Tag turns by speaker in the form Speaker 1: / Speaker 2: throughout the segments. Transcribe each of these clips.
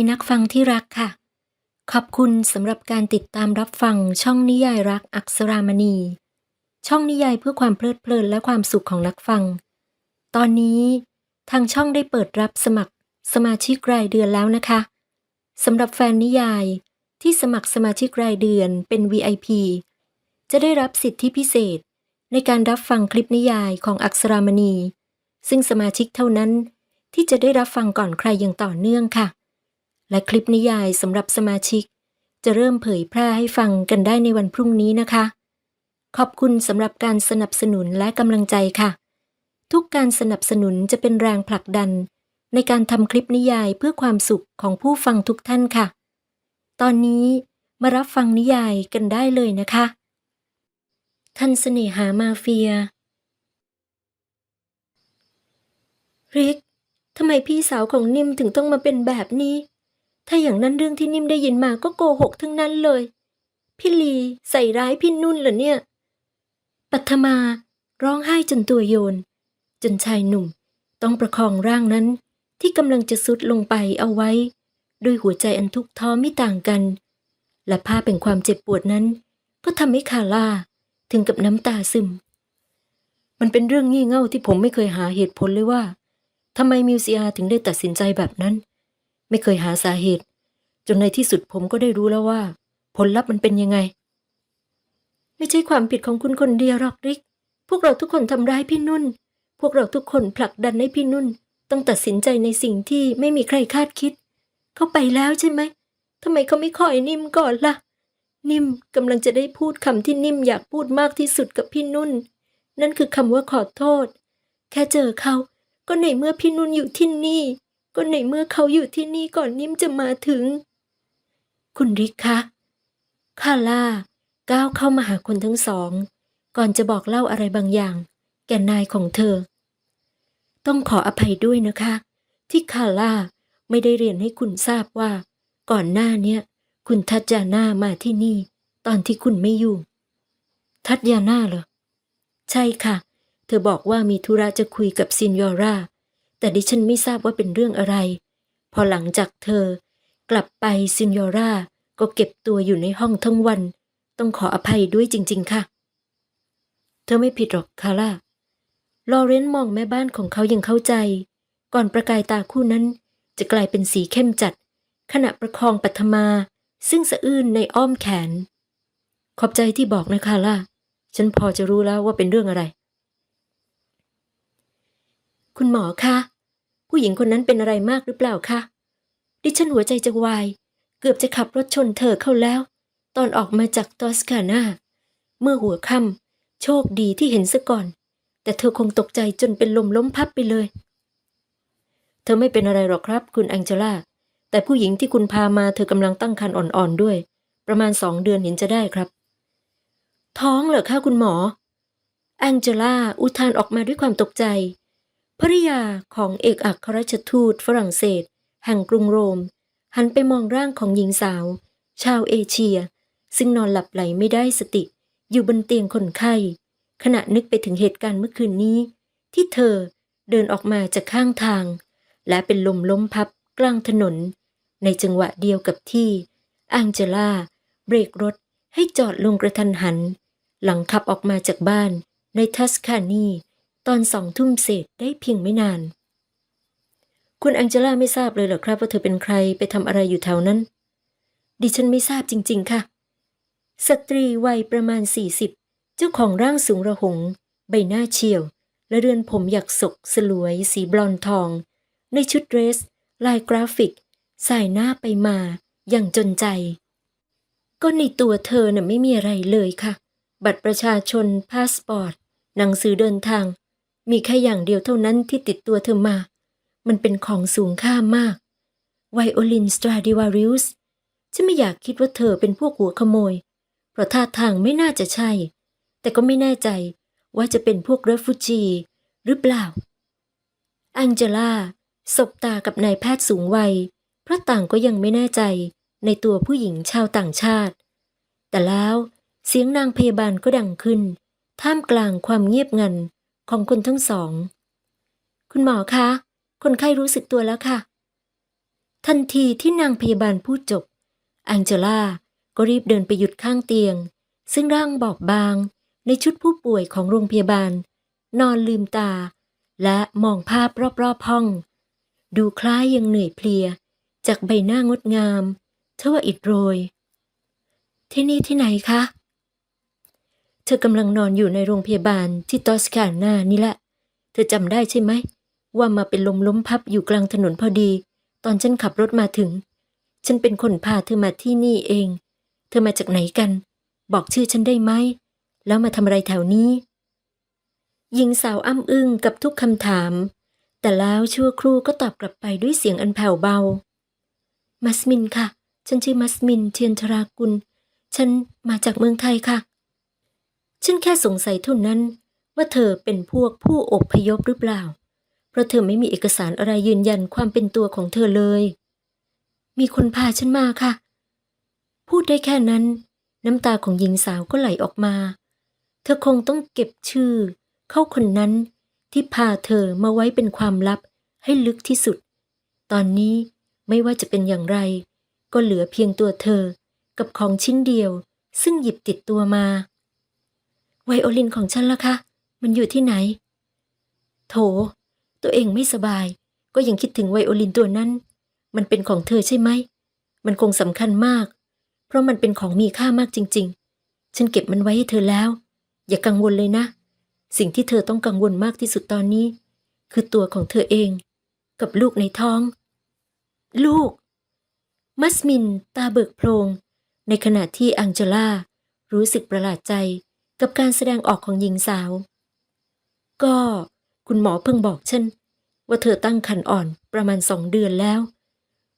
Speaker 1: ีนักฟังที่รักค่ะ ขอบคุณสำหรับการติดตามรับฟังช่องนิยายรักอักษรามณี ช่องนิยายเพื่อความเพลิดเพลินและความสุขของนักฟัง ตอนนี้ทางช่องได้เปิดรับสมัครสมาชิกรายเดือนแล้วนะคะสำหรับแฟนนิยายที่สมัครสมาชิกรายเดือนเป็น VIP จะได้รับสิทธิพิเศษในการรับฟังคลิปนิยายของอักษรามณี ซึ่งสมาชิกเท่านั้นที่จะได้รับฟังก่อนใครอย่างต่อเนื่องค่ะ และคลิปนิยายสำหรับสมาชิก จะเริ่มเผยแพร่ให้ฟังกันได้ในวันพรุ่งนี้นะคะ ขอบคุณสำหรับการสนับสนุนและกำลังใจค่ะ ทุกการสนับสนุนจะเป็นแรงผลักดัน ในการทำคลิปนิยายเพื่อความสุขของผู้ฟังทุกท่านค่ะ ตอนนี้มารับฟังนิยายกันได้เลยนะคะ ท่านเสน่หามาเฟีย ริกทำไมพี่สาวของนิ่มถึงต้องมาเป็นแบบนี้ ถ้าอย่างนั้นเรื่องที่นิ่มได้ยินมาก็โกหกทั้งนั้นเลย พี่ลีใส่ร้ายพี่นุ่นเหรอเนี่ย ปัทมาร้องไห้จนตัวโยน จนชายหนุ่มต้องประคองร่างนั้นที่กำลังจะสุดลงไปเอาไว้ ด้วยหัวใจอันทุกข์ท้อไม่ต่างกัน และภาพแห่งความเจ็บปวดนั้น ก็ทำให้คาร่าถึงกับน้ำตาซึม มันเป็นเรื่องงี่เง่าที่ผมไม่เคยหาเหตุผลเลยว่าทำไมมิวเซียถึงได้ตัดสินใจแบบนั้น ไม่เคยหาสาเหตุ จนในที่สุดผมก็ได้รู้แล้วว่า ผลลัพธ์มันเป็นยังไง ไม่ใช่ความผิดของคุณคนเดียวหรอกริก พวกเราทุกคนทำร้ายพี่นุ่น พวกเราทุกคนผลักดันให้พี่นุ่น ต้องตัดสินใจในสิ่งที่ไม่มีใครคาดคิด เขาไปแล้วใช่ไหมทำไมเขาไม่คอยนิ่มก่อนล่ะ นิ่มกำลังจะได้พูดคำที่นิ่มอยากพูดมากที่สุดกับพี่นุ่น นั่นคือคำว่าขอโทษ แค่เจอเขาก็ในเมื่อพี่นุ่นอยู่ที่นี่ ก็ในเมื่อเขาอยู่ที่นี่ก่อนนิ่มจะมาถึง คุณริกคะคาร่าก้าวเข้ามาหาคนทั้งสอง ก่อนจะบอกเล่าอะไรบางอย่าง แก่นายของเธอ ต้องขออภัยด้วยนะคะ ที่คาร่าไม่ได้เรียนให้คุณทราบว่า ก่อนหน้าเนี้ยคุณทัตยาน่ามาที่นี่ ตอนที่คุณไม่อยู่ ทัตยาน่าเหรอ ใช่ค่ะ เธอบอกว่ามีธุระจะคุยกับซินยอรา แต่ดิฉันไม่ทราบว่าเป็นเรื่องอะไร พอหลังจากเธอ กลับไปซินยอราก็เก็บตัวอยู่ในห้องทั้งวัน ต้องขออภัยด้วยจริง ๆ ค่ะ เธอไม่ผิดหรอกคาร่าลอเรนซ์มองแม่บ้านของเขาอย่างเข้าใจ ก่อนประกายตาคู่นั้น จะกลายเป็นสีเข้มจัด ขณะประคองปัทมา ซึ่งสะอื้นในอ้อมแขน ขอบใจที่บอกนะคาร่า ฉันพอจะรู้แล้วว่าเป็นเรื่องอะไร คุณหมอคะ ผู้หญิงคนนั้นเป็นอะไรมากหรือเปล่าคะ ดิฉันหัวใจจะวาย เกือบจะขับรถชนเธอเข้าแล้ว ตอนออกมาจากตอสคานาเมื่อหัวค่ำโชคดีที่เห็นซะก่อน แต่เธอคงตกใจจนเป็นลมล้มพับไปเลย เธอไม่เป็นอะไรหรอกครับ คุณแองเจล่า แต่ผู้หญิงที่คุณพามาเธอกำลังตั้งครรภ์อ่อนๆด้วย ประมาณสองเดือนเห็นจะได้ครับ ท้องเหรอคะคุณหมอแองเจล่าอุทานออกมาด้วยความตกใจ ภริยาของเอกอัครราชทูตฝรั่งเศส แห่งกรุงโรม หันไปมองร่างของหญิงสาว ชาวเอเชีย ซึ่งนอนหลับไหลไม่ได้สติ อยู่บนเตียงคนไข้ ขณะนึกไปถึงเหตุการณ์เมื่อคืนนี้ ที่เธอเดินออกมาจากข้างทาง และเป็นลมล้มพับกลางถนน ในจังหวะเดียวกับที่อังเจล่าเบรกรถให้จอดลงกระทันหัน หลังขับออกมาจากบ้านในทัสคานี ตอนสองทุ่มเศษได้เพียงไม่นาน คุณแองเจล่าไม่ทราบเลยเหรอครับว่าเธอเป็นใครไปทำอะไรอยู่แถวนั้น ดิฉันไม่ทราบจริง ๆ ค่ะ สตรีวัยประมาณ 40 เจ้าของร่างสูงระหง ใบหน้าเฉียว และเรือนผมหยักศกสลวย สีบลอนทอง ในชุดเดรส ลายกราฟิก สายหน้าไปมาอย่างจนใจ ก็ในตัวเธอน่ะไม่มีอะไรเลยค่ะ บัตรประชาชนพาสปอร์ต หนังสือเดินทาง มีแค่อย่างเดียวเท่านั้นที่ติดตัวเธอมา มันเป็นของสูงค่ามากไวโอลินสตราดิวาริอุสฉันไม่อยากคิดว่าเธอเป็นพวกหัวขโมย เพราะท่าทางไม่น่าจะใช่ แต่ก็ไม่แน่ใจว่าจะเป็นพวกเรฟูจีหรือเปล่า อังเจล่าสบตากับนายแพทย์สูงวัย เพราะต่างก็ยังไม่แน่ใจในตัวผู้หญิงชาวต่างชาติ แต่แล้วเสียงนางพยาบาลก็ดังขึ้น ท่ามกลางความเงียบงัน ของคนทั้งสอง คุณหมอคะ คนไข้รู้สึกตัวแล้วค่ะ ทันทีที่นางพยาบาลพูดจบอังเจล่าก็รีบเดินไปหยุดข้างเตียง ซึ่งร่างบอบบางในชุดผู้ป่วยของโรงพยาบาล นอนลืมตา และมองภาพรอบๆห้อง ดูคล้ายยังเหนื่อยเพลีย จากใบหน้างดงามทว่าอิดโรย ที่นี่ที่ไหนคะ ธอกำลังนอนอยู่ในโรงพยาบาลที่ตอสคานานี่แหละ เธอจำได้ใช่ไหม ว่ามาเป็นลมล้มพับอยู่กลางถนนพอดี ตอนฉันขับรถมาถึง ฉันเป็นคนพาเธอมาที่นี่เอง เธอมาจากไหนกัน บอกชื่อฉันได้ไหม แล้วมาทำอะไรแถวนี้ หญิงสาวอ้ำอึ้งกับทุกคำถาม แต่แล้วชั่วครู่ก็ตอบกลับไปด้วยเสียงอันแผ่วเบา มัสมินค่ะ ฉันชื่อมัสมินเทียนทรากุล ฉันมาจากเมืองไทยค่ะ ฉันแค่สงสัยเท่านั้นว่าเธอเป็นพวกผู้อพยพหรือเปล่า เพราะเธอไม่มีเอกสารอะไรยืนยันความเป็นตัวของเธอเลย มีคนพาฉันมาค่ะ พูดได้แค่นั้น น้ำตาของหญิงสาวก็ไหลออกมา เธอคงต้องเก็บชื่อ เข้าคนนั้นที่พาเธอมาไว้เป็นความลับให้ลึกที่สุด ตอนนี้ไม่ว่าจะเป็นอย่างไร ก็เหลือเพียงตัวเธอกับของชิ้นเดียว ซึ่งหยิบติดตัวมา ไวโอลินของฉันล่ะคะ มันอยู่ที่ไหน โถ ตัวเองไม่สบาย ก็ยังคิดถึงไวโอลินตัวนั้น มันเป็นของเธอใช่ไหม มันคงสำคัญมาก เพราะมันเป็นของมีค่ามากจริง ๆ ฉันเก็บมันไว้ให้เธอแล้ว อย่ากังวลเลยนะ สิ่งที่เธอต้องกังวลมากที่สุดตอนนี้ คือตัวของเธอเอง กับลูกในท้อง ลูก มัสมิน ตาเบิกโพลงในขณะที่อังเจล่ารู้สึกประหลาดใจ กับการแสดงออกของหญิงสาว ก็คุณหมอเพิ่งบอกฉัน ว่าเธอตั้งครรภ์อ่อนประมาณสองเดือนแล้ว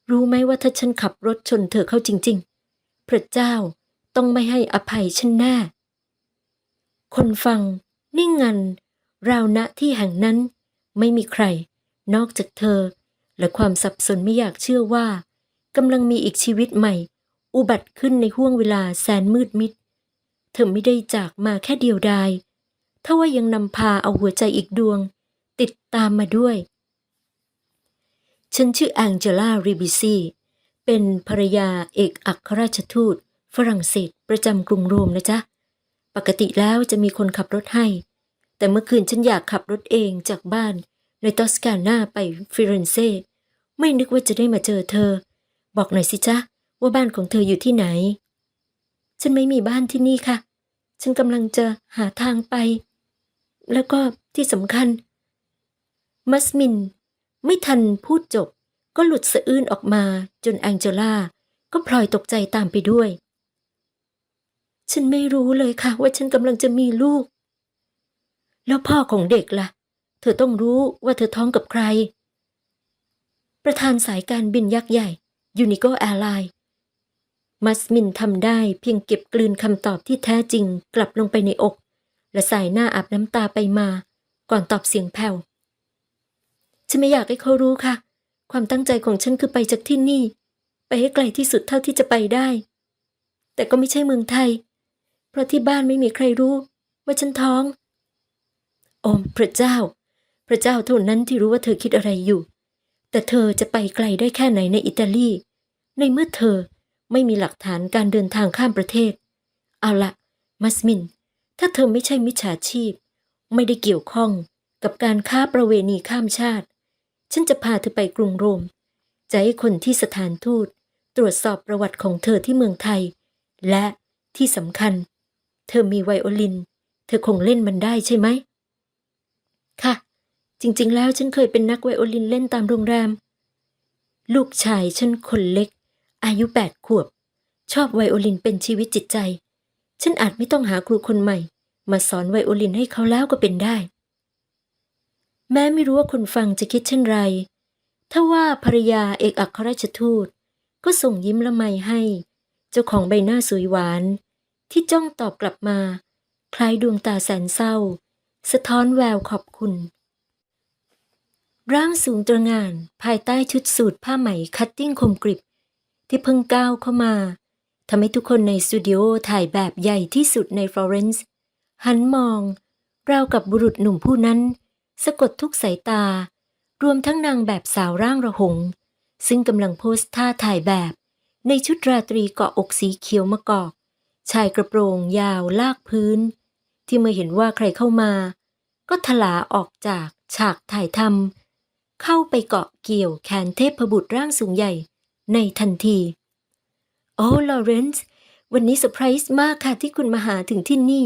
Speaker 1: รู้ไหมว่าถ้าฉันขับรถชนเธอเข้าจริง ๆ พระเจ้าต้องไม่ให้อภัยฉันแน่ คนฟัง นิ่งงัน ราวณที่แห่งนั้น ไม่มีใคร นอกจากเธอ และความสับสนไม่อยากเชื่อว่ากำลังมีอีกชีวิตใหม่ อุบัติขึ้นในห้วงเวลาแสนมืดมิด เธอไม่ได้จากมาแค่เดียวดายถ้าว่ายังนำพาเอาหัวใจอีกดวง ติดตามมาด้วย ฉันชื่อแองเจล่าริบิซีเป็นภรรยาเอกอัครราชทูต ฝรั่งเศสประจำกรุงโรมนะจ๊ะ ปกติแล้วจะมีคนขับรถให้ แต่เมื่อคืนฉันอยากขับรถเองจากบ้านในตอสกานาไปฟิเรนเซ่ไม่นึกว่าจะได้มาเจอเธอ บอกหน่อยสิจ๊ะว่าบ้านของเธออยู่ที่ไหน ฉันไม่มีบ้านที่นี่ค่ะ ฉันกำลังจะหาทางไป แล้วก็ที่สำคัญ มัสมิน ไม่ทันพูดจบ ก็หลุดสะอื้นออกมาจนแองเจล่าก็พลอยตกใจตามไปด้วย ฉันไม่รู้เลยค่ะ ว่าฉันกำลังจะมีลูก แล้วพ่อของเด็กล่ะ เธอต้องรู้ว่าเธอท้องกับใคร ประธานสายการบินยักษ์ใหญ่ยูนิโกแอร์ไลน์ มัสมินทำได้เพียงเก็บกลืนคำตอบที่แท้จริงกลับลงไปในอก และสายหน้าอาบน้ำตาไปมา ก่อนตอบเสียงแผ่วฉันไม่อยากให้เขารู้ค่ะ ความตั้งใจของฉันคือไปจากที่นี่ ไปให้ไกลที่สุดเท่าที่จะไปได้ แต่ก็ไม่ใช่เมืองไทย เพราะที่บ้านไม่มีใครรู้ ว่าฉันท้อง โอ้พระเจ้า พระเจ้าเท่านั้นที่รู้ว่าเธอคิดอะไรอยู่ แต่เธอจะไปไกลได้แค่ไหนในอิตาลี ในเมื่อเธอ ไม่มีหลักฐานการเดินทางข้ามประเทศ เอาละมัสมิน ถ้าเธอไม่ใช่มิจฉาชีพ ไม่ได้เกี่ยวข้องกับการค้าประเวณีข้ามชาติ ฉันจะพาเธอไปกรุงโรม จะให้คนที่สถานทูต ตรวจสอบประวัติของเธอที่เมืองไทย และที่สำคัญ เธอมีไวโอลิน เธอคงเล่นมันได้ใช่ไหม ค่ะ จริงๆ แล้วฉันเคยเป็นนักไวโอลินเล่นตามโรงแรม ลูกชายฉันคนเล็ก อายุแปดขวบ ชอบไวโอลินเป็นชีวิตจิตใจ ฉันอาจไม่ต้องหาครูคนใหม่ มาสอนไวโอลินให้เขาแล้วก็เป็นได้ แม้ไม่รู้ว่าคนฟังจะคิดเช่นไร ถ้าว่าภรรยาเอกอัครราชทูต ก็ส่งยิ้มละไมให้ เจ้าของใบหน้าสวยหวาน ที่จ้องตอบกลับมา คล้ายดวงตาแสนเศร้า สะท้อนแววขอบคุณร่างสูงตระหง่านภายใต้ชุดสูทผ้าไหมคัตติ้งคมกริบ ที่เพิ่งก้าวเข้ามาทำให้ทุกคนในสตูดิโอถ่ายแบบใหญ่ที่สุดในฟลอเรนซ์หันมอง ราวกับบุรุษหนุ่มผู้นั้น สะกดทุกสายตา รวมทั้งนางแบบสาวร่างระหง ซึ่งกำลังโพสท่าถ่ายแบบ ในชุดราตรีเกาะอกสีเขียวมะกอก ชายกระโปรงยาวลากพื้น ที่เมื่อเห็นว่าใครเข้ามา ก็ถลาออกจากฉากถ่ายทำเข้าไปเกาะเกี่ยวแขนเทพบุตรร่างสูงใหญ่ ในทันที โอ้ลอเรนซ์วันนี้เซอร์ไพรส์มากค่ะที่คุณมาหาถึงที่นี่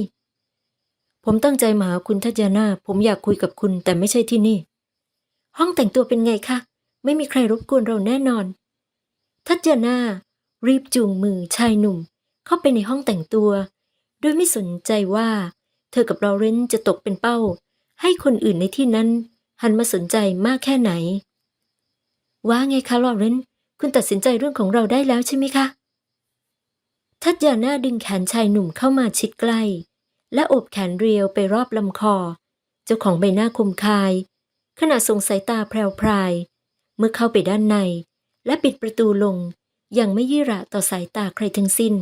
Speaker 1: ผมตั้งใจมาหาคุณทัศนาผมอยากคุยกับคุณแต่ไม่ใช่ที่นี่ ห้องแต่งตัวเป็นไงคะ ไม่มีใครรบกวนเราแน่นอน ทัศนารีบจูงมือชายหนุ่ม เข้าไปในห้องแต่งตัว โดยไม่สนใจว่า เธอกับลอเรนซ์จะตกเป็นเป้า ให้คนอื่นในที่นั้น หันมาสนใจมากแค่ไหน ว่าไงคะลอเรนซ์ คุณตัดสินใจเรื่องของเราได้แล้วใช่ไหมคะ ทัศยาน่าดึงแขนชายหนุ่มเข้ามาชิดใกล้ และโอบแขนเรียวไปรอบลำคอ เจ้าของใบหน้าคมคาย ขณะส่งสายตาแพรวพราย เมื่อเข้าไปด้านใน และปิดประตูลงอย่างไม่ยี่ระต่อสายตาใครทั้งสิ้น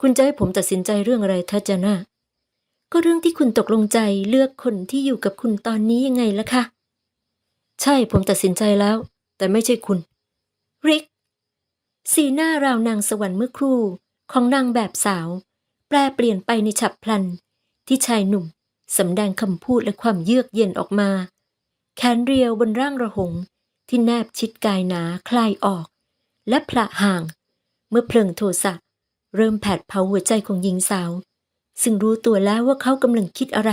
Speaker 1: คุณจะให้ผมตัดสินใจเรื่องอะไรทัศยาน่าก็เรื่องที่คุณตกลงใจเลือกคนที่อยู่กับคุณตอนนี้ยังไงล่ะคะ ใช่ผมตัดสินใจแล้ว แต่ไม่ใช่คุณ ริก สีหน้าราวนางสวรรค์เมื่อครู่ของนางแบบสาว แปลเปลี่ยนไปในฉับพลัน ที่ชายหนุ่มสำแดงคำพูดและความเยือกเย็นออกมา แขนเรียวบนร่างระหง ที่แนบชิดกายหนาคลายออก และพละห่าง เมื่อเพลิงโทสะเริ่มแผดเผาหัวใจของหญิงสาว ซึ่งรู้ตัวแล้วว่าเขากำลังคิดอะไร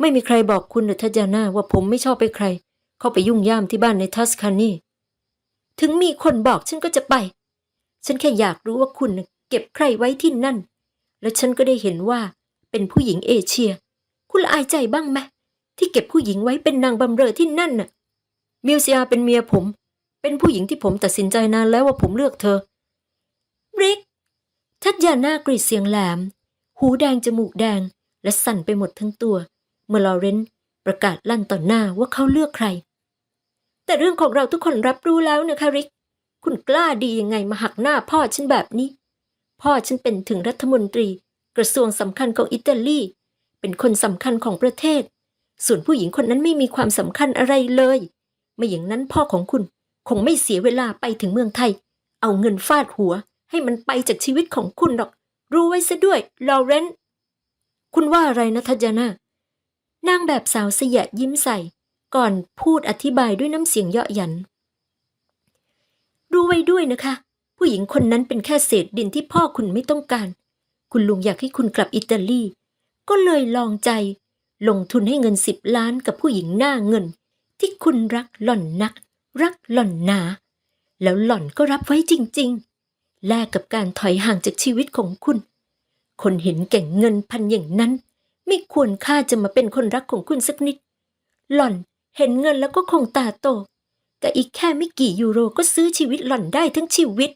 Speaker 1: ไม่มีใครบอกคุณหรือทัศยาน่าว่าผมไม่ชอบไปใคร เข้าไปยุ่งย่ามที่บ้านในทัสคานี ถึงมีคนบอกฉันก็จะไป ฉันแค่อยากรู้ว่าคุณเก็บใครไว้ที่นั่น แล้วฉันก็ได้เห็นว่า เป็นผู้หญิงเอเชีย คุณละอายใจบ้างไหมที่เก็บผู้หญิงไว้เป็นนางบำเรอที่นั่นน่ะ มิวเซียเป็นเมียผม เป็นผู้หญิงที่ผมตัดสินใจนานแล้วว่าผมเลือกเธอริก ทัดยาหน้ากรีดเสียงแหลม หูแดงจมูกแดง และสั่นไปหมดทั้งตัว เมื่อลอเรนซ์ประกาศลั่นต่อหน้าว่าเขาเลือกใคร แต่เรื่องของเราทุกคนรับรู้แล้วนะคะริก คุณกล้าดียังไงมาหักหน้าพ่อฉันแบบนี้ พ่อฉันเป็นถึงรัฐมนตรี กระทรวงสำคัญของอิตาลี เป็นคนสำคัญของประเทศ ส่วนผู้หญิงคนนั้นไม่มีความสำคัญอะไรเลย ไม่อย่างนั้นพ่อของคุณคงไม่เสียเวลาไปถึงเมืองไทย เอาเงินฟาดหัว ให้มันไปจากชีวิตของคุณหรอก รู้ไว้ซะด้วยลอเรนซ์คุณว่าอะไรนะทัจนา นางแบบสาวเสยยิ้มใส่ ก่อนพูดอธิบายด้วยน้ำเสียงเยาะหยัน รู้ไว้ด้วยนะคะ ผู้หญิงคนนั้นเป็นแค่เศษดินที่พ่อคุณไม่ต้องการ คุณลุงอยากให้คุณกลับอิตาลี ก็เลยลองใจ ลงทุนให้เงินสิบล้านกับผู้หญิงหน้าเงิน ที่คุณรักหล่อนนัก รักหล่อนหนา แล้วหล่อนก็รับไว้จริง ๆ แลกกับการถอยห่างจากชีวิตของคุณ คนเห็นแก่งเงินพันอย่างนั้น ไม่ควรค่าจะมาเป็นคนรักของคุณสักนิด หล่อน เห็นเงินแล้วก็คงตาโต แต่อีกแค่ไม่กี่ยูโรก็ซื้อชีวิตหล่อนได้ทั้งชีวิต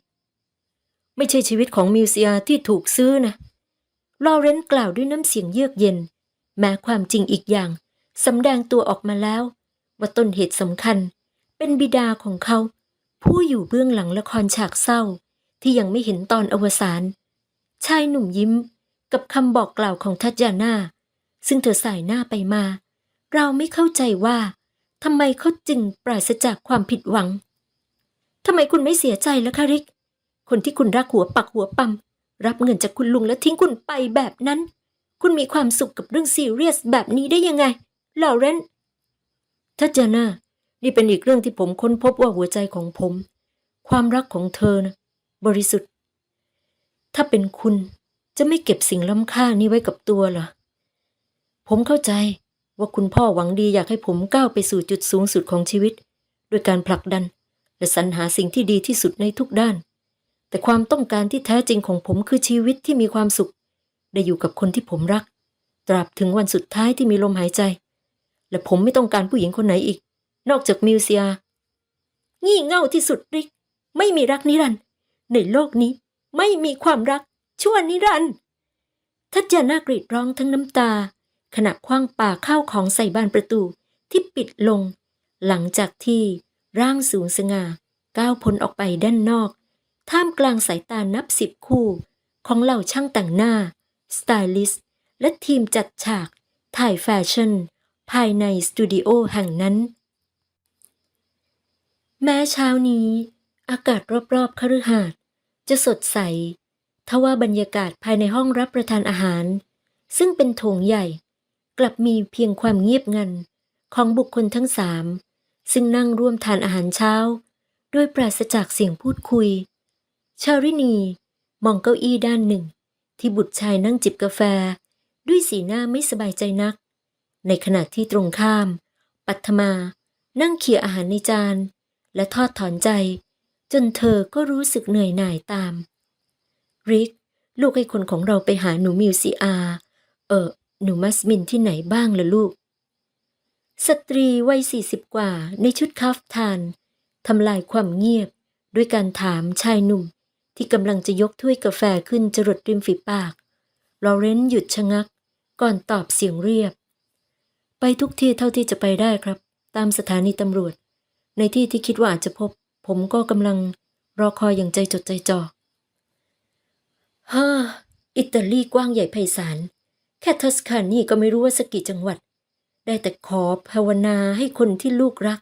Speaker 1: ไม่ใช่ชีวิตของมิวเซียที่ถูกซื้อนะลอเรนซ์กล่าวด้วยน้ำเสียงเยือกเย็น แม้ความจริงอีกอย่างสำแดงตัวออกมาแล้ว ว่าต้นเหตุสำคัญ เป็นบิดาของเขา ผู้อยู่เบื้องหลังละครฉากเศร้า ที่ยังไม่เห็นตอนอวสานชายหนุ่มยิ้มกับคำบอกกล่าวของทัจยาน่าซึ่งเธอสายหน้าไปมา เราไม่เข้าใจว่า ทำไมเขาจึงปราศจากความผิดหวังทำไมคุณไม่เสียใจล่ะคะริก คนที่คุณรักหัวปักหัวปั๊มรับเงินจากคุณลุงแล้วทิ้งคุณไปแบบนั้น คุณมีความสุขกับเรื่องซีเรียสแบบนี้ได้ยังไงลอเรนทัจยาน่านี่เป็นอีกเรื่องที่ผมค้นพบว่าหัวใจของผม ความรักของเธอนะบริสุทธิ์ ถ้าเป็นคุณจะไม่เก็บสิ่งล้ำค่านี้ไว้กับตัวเหรอผมเข้าใจ ว่าคุณพ่อหวังดีอยากให้ผมก้าวไปสู่จุดสูงสุดของชีวิต ด้วยการผลักดัน และสรรหาสิ่งที่ดีที่สุดในทุกด้าน แต่ความต้องการที่แท้จริงของผมคือชีวิตที่มีความสุข ได้อยู่กับคนที่ผมรัก ตราบถึงวันสุดท้ายที่มีลมหายใจ และผมไม่ต้องการผู้หญิงคนไหนอีก นอกจากมิวเซียงี่เง่าที่สุดริก ไม่มีรักนิรันด์ในโลกนี้ไม่มีความรักชั่วนิรันด์ทัศยานากรีดร้องทั้งน้ำตา ขณะคว้างป่าข้าวของใส่บานประตูที่ปิดลง หลังจากที่ร่างสูงสง่าก้าวพ้นออกไปด้านนอก ท่ามกลางสายตานับสิบคู่ ของเหล่าช่างแต่งหน้า สไตลิสต์ และทีมจัดฉาก ถ่ายแฟชั่น ภายในสตูดิโอแห่งนั้น แม้เช้านี้ อากาศรอบๆคฤหาสน์จะสดใสทว่าบรรยากาศภายในห้องรับประทานอาหาร ซึ่งเป็นโถงใหญ่ กลับมีเพียงความเงียบงันของบุคคลทั้งสาม ซึ่งนั่งร่วมทานอาหารเช้า โดยปราศจากเสียงพูดคุย ชารินีมองเก้าอี้ด้านหนึ่ง ที่บุตรชายนั่งจิบกาแฟ ด้วยสีหน้าไม่สบายใจนัก ในขณะที่ตรงข้าม ปัทมา นั่งเขี่ยอาหารในจาน และทอดถอนใจ จนเธอก็รู้สึกเหนื่อยหน่ายตาม ริก ลูกให้คนของเราไปหาหนูมิวซีอา เออ หนูมัสมินที่ไหนบ้างล่ะลูก สตรีวัยสี่สิบกว่าในชุดคาฟทานทำลายความเงียบด้วยการถามชายหนุ่ม ที่กำลังจะยกถ้วยกาแฟขึ้นจรดริมฝีปากลอเรนซ์หยุดชะงัก ก่อนตอบเสียงเรียบ ไปทุกที่เท่าที่จะไปได้ครับ ตามสถานีตำรวจ ในที่ที่คิดว่าอาจจะพบ ผมก็กำลังรอคอยอย่างใจจดใจจ่อฮ่าอิตาลีกว้างใหญ่ไพศาล แค่ทัสคานีก็ไม่รู้ว่าสกกี่จังหวัด ได้แต่ขอภาวนาให้คนที่ลูกรัก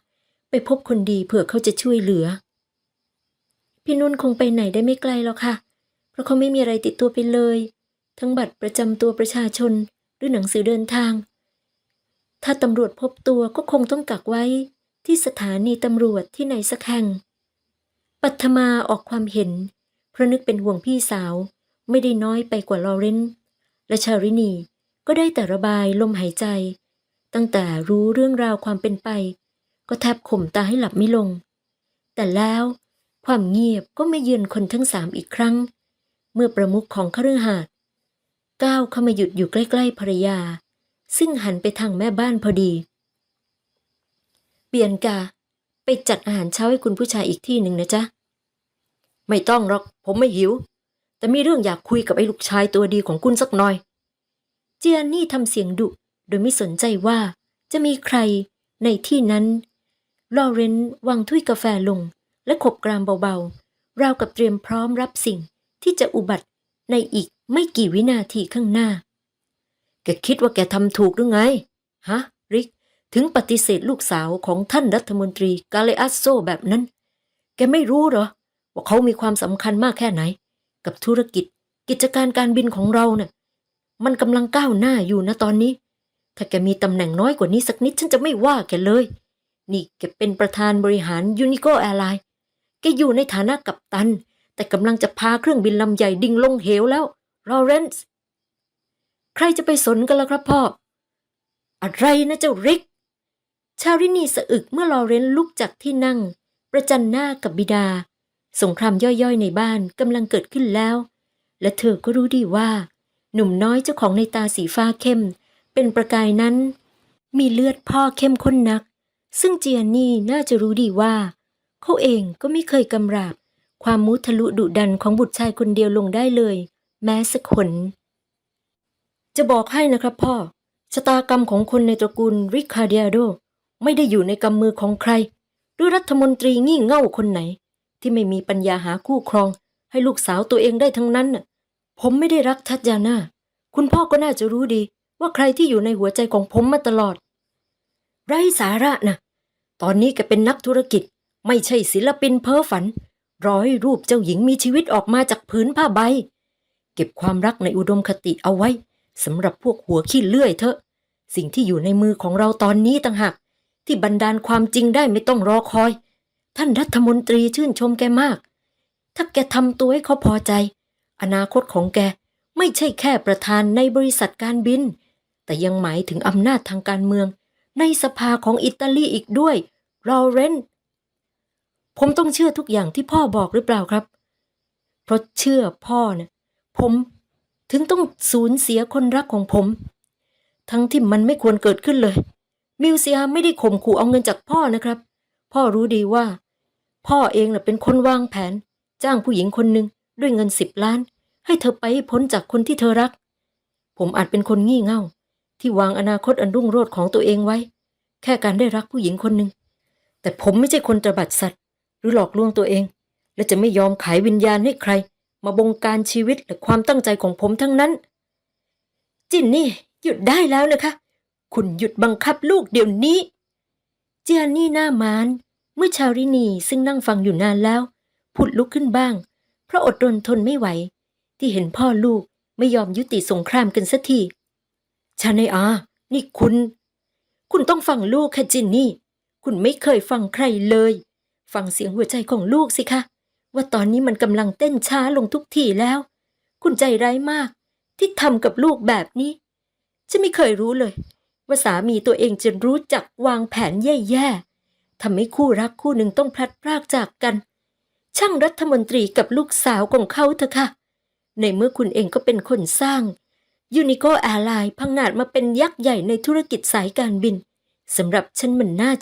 Speaker 1: ไปพบคนดีเผื่อเขาจะช่วยเหลือ พี่นุ่นคงไปไหนได้ไม่ไกลหรอกค่ะ เพราะเขาไม่มีอะไรติดตัวไปเลย ทั้งบัตรประจำตัวประชาชนหรือหนังสือเดินทาง ถ้าตำรวจพบตัวก็คงต้องกักไว้ที่สถานีตำรวจที่ไหนสักแห่ง ปัทมาออกความเห็นเพราะนึกเป็นห่วงพี่สาวไม่ได้น้อยไปกว่าลอเรนซ์ และชารินีก็ได้แต่ระบายลมหายใจ ตั้งแต่รู้เรื่องราวความเป็นไป ก็แทบข่มตาให้หลับไม่ลง แต่แล้วความเงียบก็ไม่เยือนคนทั้งสามอีกครั้ง เมื่อประมุขของคฤหาสน์ก้าวเข้ามาหยุดอยู่ใกล้ๆภรรยา ซึ่งหันไปทางแม่บ้านพอดี เบียนกา ไปจัดอาหารเช้าให้คุณผู้ชายอีกที่หนึ่งนะจ๊ะ ไม่ต้องหรอก ผมไม่หิว แต่มีเรื่องอยากคุยกับไอ้ลูกชายตัวดีของคุณสักหน่อย เจียนนี่ทำเสียงดุ โดยไม่สนใจว่าจะมีใครในที่นั้น ลอเรนซ์วางถ้วยกาแฟลง และขบกรามเบาๆ ราวกับเตรียมพร้อมรับสิ่งที่จะอุบัติในอีกไม่กี่วินาทีข้างหน้า แกคิดว่าแกทำถูกหรือไง ฮะ ริก ถึงปฏิเสธลูกสาวของท่านรัฐมนตรีกาเลอัสโซแบบนั้น แกไม่รู้เหรอ ว่าเขามีความสำคัญมากแค่ไหน กับธุรกิจ กิจการการบินของเราเนะ่ะมันกำลังก้าวหน้าอยู่นะตอนนี้ ถ้าแกมีตำแหน่งน้อยกว่านี้สักนิดฉันจะไม่ว่าแกเลย นี่แกเป็นประธานบริหารยูนิโกแอร์ไลน์แกอยู่ในฐานะกัปตัน แต่กำลังจะพาเครื่องบินลำใหญ่ดิ่งลงเหวแล้วลอเรนซ์ใครจะไปสนกันล่ะครับพ่อ อะไรนะเจ้าริก ชารินีสะอึกเมื่อลอเรนซ์ลุกจากที่นั่ง ประจันหน้ากับบิดา สงครามย่อยๆในบ้านกำลังเกิดขึ้นแล้ว และเธอก็รู้ดีว่า หนุ่มน้อยเจ้าของในตาสีฟ้าเข้ม เป็นประกายนั้น มีเลือดพ่อเข้มข้นนัก ซึ่งเจียนนี่น่าจะรู้ดีว่า เขาเองก็ไม่เคยกำราบ ความมุทะลุดุดันของบุตรชายคนเดียวลงได้เลย แม้สักคนจะบอกให้นะครับพ่อชะตากรรมของคนในตระกูลริคาเดียโด ไม่ได้อยู่ในกำมือของใคร หรือรัฐมนตรีงี่เง่าคนไหน ที่ไม่มีปัญญาหาคู่ครอง ให้ลูกสาวตัวเองได้ทั้งนั้นน่ะผมไม่ได้รักทัตยาน่าคุณพ่อก็น่าจะรู้ดี ว่าใครที่อยู่ในหัวใจของผมมาตลอด ไร้สาระนะตอนนี้แกเป็นนักธุรกิจ ไม่ใช่ศิลปินเพ้อฝัน ร้อให้รูปเจ้าหญิงมีชีวิตออกมาจากผืนผ้าใบ เก็บความรักในอุดมคติเอาไว้สำหรับพวกหัวขี้เลื่อยเถอะ สิ่งที่อยู่ในมือของเราตอนนี้ต่างหากที่บันดาลความจริงได้ไม่ต้องรอคอย ท่านรัฐมนตรีชื่นชมแกมาก ถ้าแกทำตัวให้เขาพอใจ อนาคตของแกไม่ใช่แค่ประธานในบริษัทการบิน แต่ยังหมายถึงอำนาจทางการเมือง ในสภาของอิตาลีอีกด้วยลอเรนซ์ผมต้องเชื่อทุกอย่างที่พ่อบอกหรือเปล่าครับ เพราะเชื่อพ่อนะผมถึงต้องสูญเสียคนรักของผม ทั้งที่มันไม่ควรเกิดขึ้นเลย มิวเซียไม่ได้ข่มขู่เอาเงินจากพ่อนะครับ พ่อรู้ดีว่า พ่อเองน่ะเป็นคนวางแผน จ้างผู้หญิงคนหนึ่งด้วยเงินสิบล้าน ให้เธอไปพ้นจากคนที่เธอรัก ผมอาจเป็นคนงี่เง่า ที่วางอนาคตอันรุ่งโรจน์ของตัวเองไว้ แค่การได้รักผู้หญิงคนหนึ่งแต่ผมไม่ใช่คนตระบัดสัตว์ หรือหลอกลวงตัวเอง และจะไม่ยอมขายวิญญาณให้ใคร มาบงการชีวิตและความตั้งใจของผมทั้งนั้น จินนี่หยุดได้แล้วนะคะ คุณหยุดบังคับลูกเดี๋ยวนี้ เจียนนี่หน้ามาน เมื่อชาวรินีซึ่งนั่งฟังอยู่นานแล้วผุดลุกขึ้นบ้าง เพราะอดรนทนไม่ไหว ที่เห็นพ่อลูกไม่ยอมยุติสงครามกันสักทีชาเนอา นี่คุณ คุณต้องฟังลูกค่ะจินนี่ คุณไม่เคยฟังใครเลย ฟังเสียงหัวใจของลูกสิคะ ว่าตอนนี้มันกำลังเต้นช้าลงทุกทีแล้ว คุณใจร้ายมาก ที่ทำกับลูกแบบนี้ฉันไม่เคยรู้เลย ว่าสามีตัวเองจะรู้จักวางแผนแย่ๆ ทำให้คู่รักคู่หนึ่งต้องพลัดพรากจากกัน ช่างรัฐมนตรีกับลูกสาวของเขาเถอะค่ะ ในเมื่อคุณเองก็เป็นคนสร้างยูนิโกแอร์ไลน์พังงาดมาเป็นยักษ์ใหญ่ในธุรกิจสายการบินสำหรับฉันมันน่า